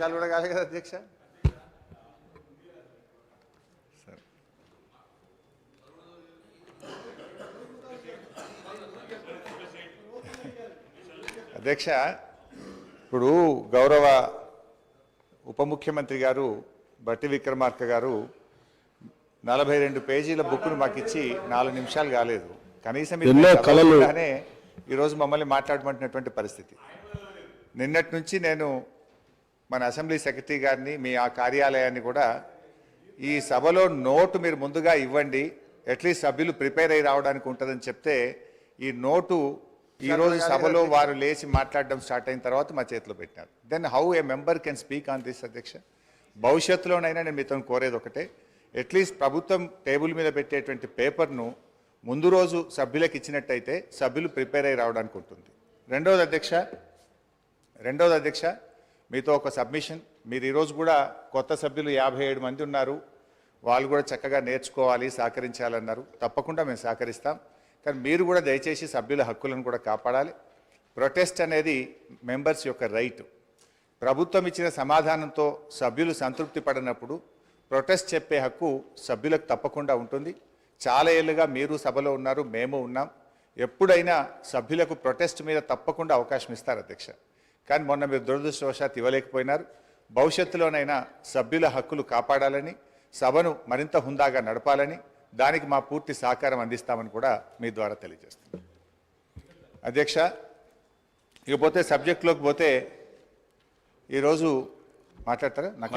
నిమిషాలు కూడా కాలే కదా అధ్యక్ష? సరే. అధ్యక్ష ఇప్పుడు గౌరవ ఉప ముఖ్యమంత్రి గారు బట్టి విక్రమార్క గారు నలభై రెండు పేజీల బుక్ను మాకు ఇచ్చి నాలుగు నిమిషాలు కాలేదు. కనీసం ఈరోజు మమ్మల్ని మాట్లాడమంటున్నటువంటి పరిస్థితి. నిన్నటి నుంచి నేను మన అసెంబ్లీ సెక్రటరీ గారిని మీ ఆ కార్యాలయాన్ని కూడా ఈ సభలో నోటు మీరు ముందుగా ఇవ్వండి. అట్లీస్ట్ సభ్యులు ప్రిపేర్ అయి రావడానికి ఉంటుందని చెప్తే ఈ నోటు ఈ రోజు సభలో వారు లేచి మాట్లాడడం స్టార్ట్ అయిన తర్వాత మా చేతిలో పెట్టినారు. Then how a member can speak on this అధ్యక్ష భవిష్యత్తులోనైనా నేను మీతో కోరేది ఒకటే. అట్లీస్ట్ ప్రభుత్వం టేబుల్ మీద పెట్టేటువంటి పేపర్ను ముందు రోజు సభ్యులకు ఇచ్చినట్టయితే సభ్యులు ప్రిపేర్ అయి రావడానికి ఉంటుంది. రెండవది అధ్యక్ష రెండవది అధ్యక్ష మీతో ఒక సబ్మిషన్. మీరు ఈరోజు కూడా కొత్త సభ్యులు యాభై ఏడు మంది ఉన్నారు. వాళ్ళు కూడా చక్కగా నేర్చుకోవాలి సహకరించాలన్నారు. తప్పకుండా మేము సహకరిస్తాం. కానీ మీరు కూడా దయచేసి సభ్యుల హక్కులను కూడా కాపాడాలి. ప్రొటెస్ట్ అనేది మెంబర్స్ యొక్క రైట్. ప్రభుత్వం ఇచ్చిన సమాధానంతో సభ్యులు సంతృప్తి పడినప్పుడు ప్రొటెస్ట్ చెప్పే హక్కు సభ్యులకు తప్పకుండా ఉంటుంది. చాలా ఏళ్ళుగా మీరు సభలో ఉన్నారు మేము ఉన్నాం. ఎప్పుడైనా సభ్యులకు ప్రొటెస్ట్ మీద తప్పకుండా అవకాశం ఇస్తారు అధ్యక్ష. కానీ మొన్న మీరు దురదృష్టవశాత్ ఇవ్వలేకపోయినారు. భవిష్యత్తులోనైనా సభ్యుల హక్కులు కాపాడాలని సభను మరింత హుందాగా నడపాలని దానికి మా పూర్తి సహకారం అందిస్తామని కూడా మీ ద్వారా తెలియజేస్తున్నాం. అధ్యక్ష ఇకపోతే సబ్జెక్టులోకి పోతే ఈరోజు మాట్లాడతారా? నాకు